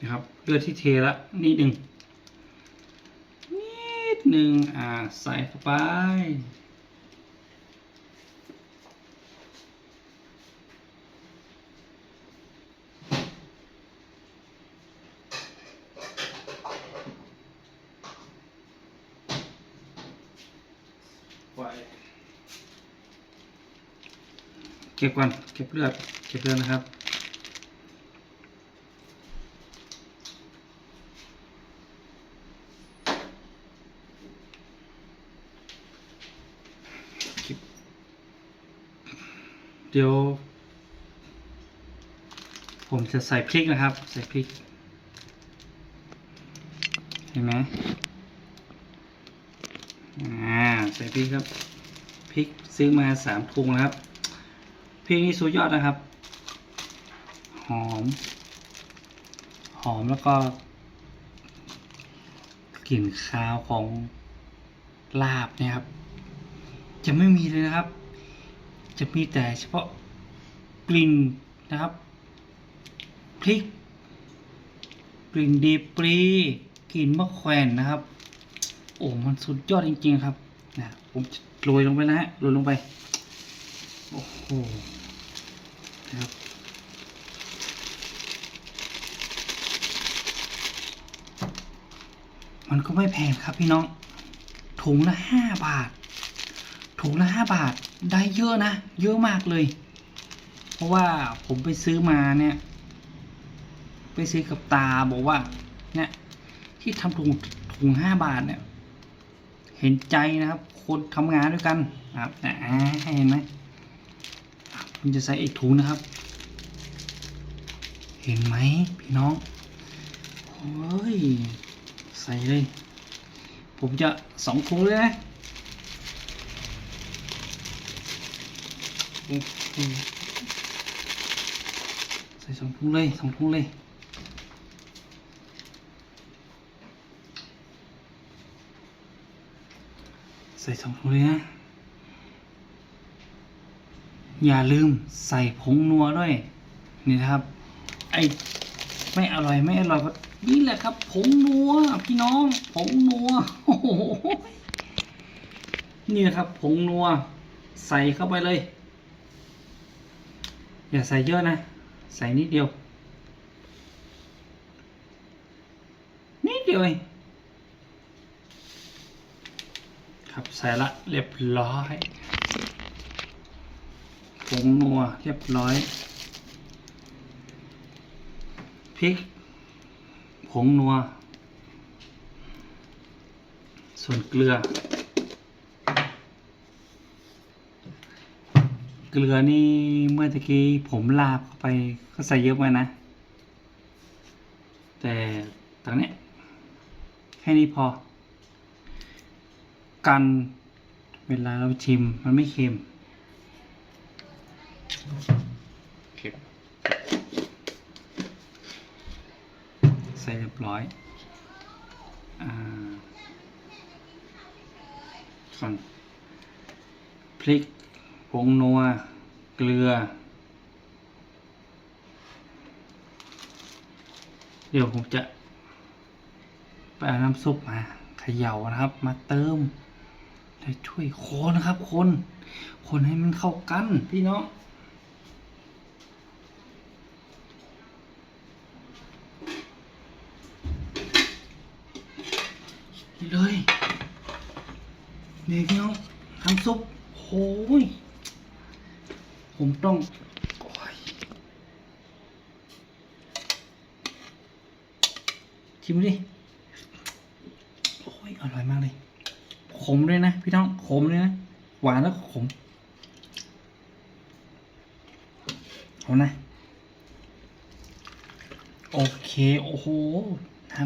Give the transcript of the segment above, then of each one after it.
นะครับเลือดที่เทละนิดหนึ่งนิดหนึ่งอ่าใส่เข้าไปไว้เก็บก่อนเก็บเลือดเก็บเลือดนะครับ เดี๋ยว ผมจะใส่พริกนะครับ ใส่พริก เห็นไหมอ่าใส่พริกครับพริกซื้อมาสามถุงนะครับพริกนี่สุดยอดนะครับ หอม หอมแล้วก็กลิ่นคาวของลาบเนี่ยครับ จะไม่มีเลยนะครับ จะมีแต่เฉพาะกลิ่นนะครับพริก กลิ่นดีปรีกลิ่นมะแขวนนะครับ โอ้มันสุดยอดจริง ๆ ครับนะผมโรยลงไปนะฮะโรยลงไป โอ้โหนะครับมันก็ไม่แพงครับพี่น้อง ถุงละห้าบาท ถุงละห้าบาท ได้เยอะนะ เยอะมากเลย เพราะว่าผมไปซื้อมาเนี่ย ไปซื้อกับตาบอกว่า เนี่ย ที่ทำถุงถุงห้าบาทเนี่ย เห็นใจนะครับ คนทำงานด้วยกันนะครับอ่าเห็นไหมอะผมจะใส่อีกถุงนะครับ เห็นไหมพี่น้องเฮ้ย ใส่เลย ผมจะสองถุงเลยนะ โอ้โหใส่สองถุงเลยสองถุงเลยใส่สองถุงเลยนะ อย่าลืมใส่ผงนัวด้วย นี่นะครับ ไอ้ไม่อร่อยไม่อร่อยก็นี่แหละครับ ผงนัวพี่น้องผงนัวโอ้โหนี่นะครับผงนัว ใส่เข้าไปเลย อย่าใส่เยอะนะ ใส่นิดเดียว นิดเดียวเองครับใส่ละเรียบร้อยผงนัวเรียบร้อยพริกผงนัว ส่วนเกลือ กลือนี่เมื่อตะกี้ผมลาบเข้าไปก็ใส่เยอะไปนะ แต่ตอนเนี้ยแค่นี้พอ กันเวลาเราชิมมันไม่เค็มเค็มใส่เรียบร้อยอ่าส่วนพริก ผงนัว เกลือ เดี๋ยวผมจะไปเอาน้ำซุปมาเขย่านะครับ มาเติมและช่วยคนนะครับ คน คนให้มันเข้ากัน พี่น้องนี่เลยนี่พี่น้องน้ำซุปโอ้ย ผมต้องอชิมดิ โอ้ย อร่อยมากเลย ขมด้วยนะ พี่น้อง ขมเลยนะ หวานแล้วขมเอานะ โอเค โอ้โหน้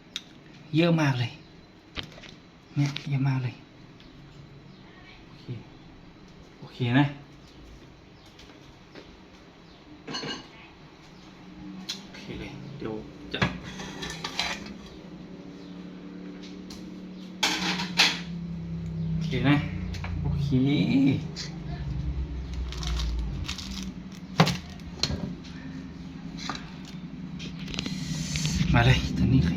ำเยอะมากเลย เนี่ย เยอะมากเลย โอเค โอเคนะ โอเคเลย เดี๋ยวจะ โอเคนะ โอเค โมาเลยตอนนี้ใคร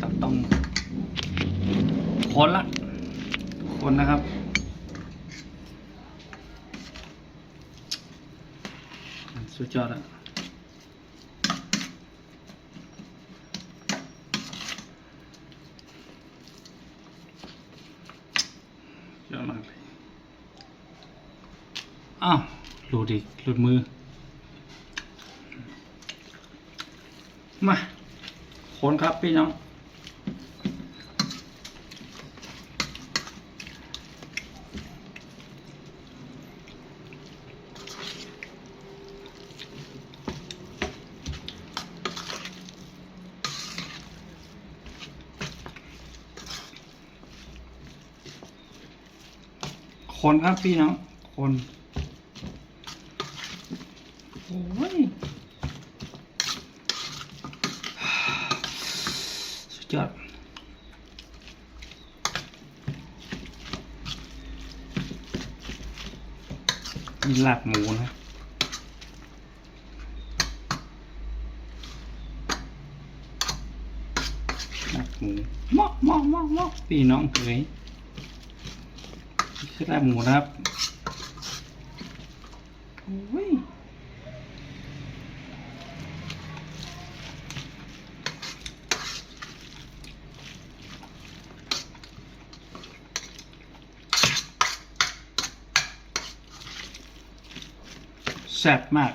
ต้องต้องคนละ คนนะครับ สุด ยอดอะยอดมากเลยอ้าวหลุดอีกหลุดมือ มาคนครับพี่น้อง คนครับพี่น้อง คนโอ้ยสุดยอดมีลาบหมูนะลาบหมูมาะเหมาะเหมาะเหมาะพี่น้องเคย นี่คือลาบหมูนะครับโอ้ยแซ่บมาก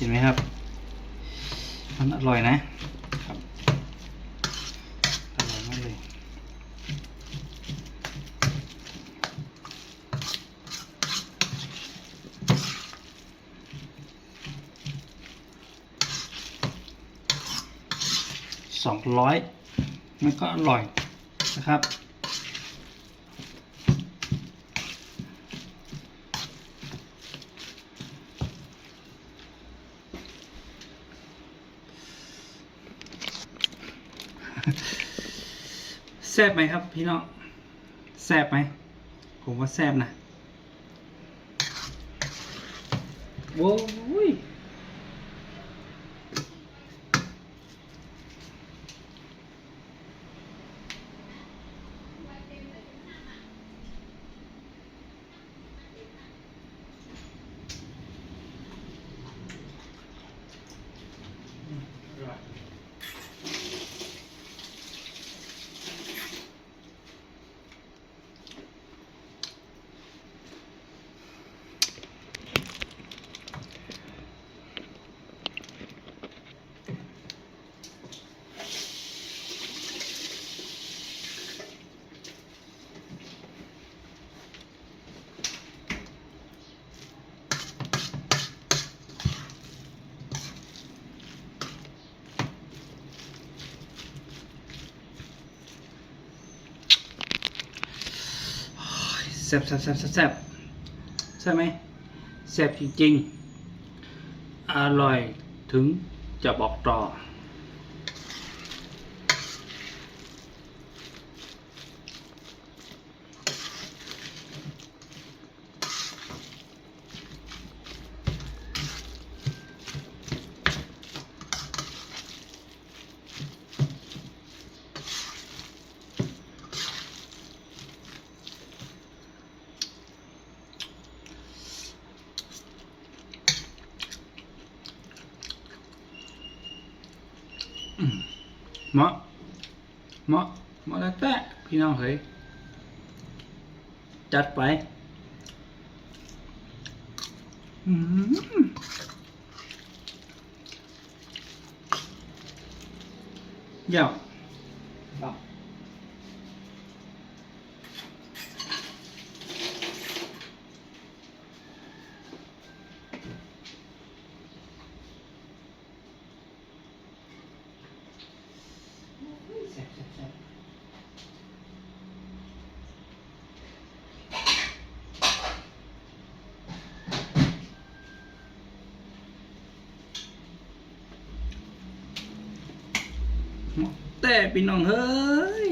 เห็นไหมครับ มันอร่อยนะครับอร่อยมากเลยสองร้อยมันก็อร่อยนะครับ ซ่บไหมครับ พี่น้องแซ่บไหมผมว่าแซ่บนะโว้ยแซ่บแซ่บแซ่บแซ่บแซ่บใช่ไหมแซ่บจริงๆ อร่อยถึงจะบอกต่อ เหมาะเหมาะเหมาะแล้วแต่พี่น้องเฮ้ยจัดไปอืมเดี๋ยว ครับ แซ่บแซ่บแซ่บแต่พี่น้องเฮ้ย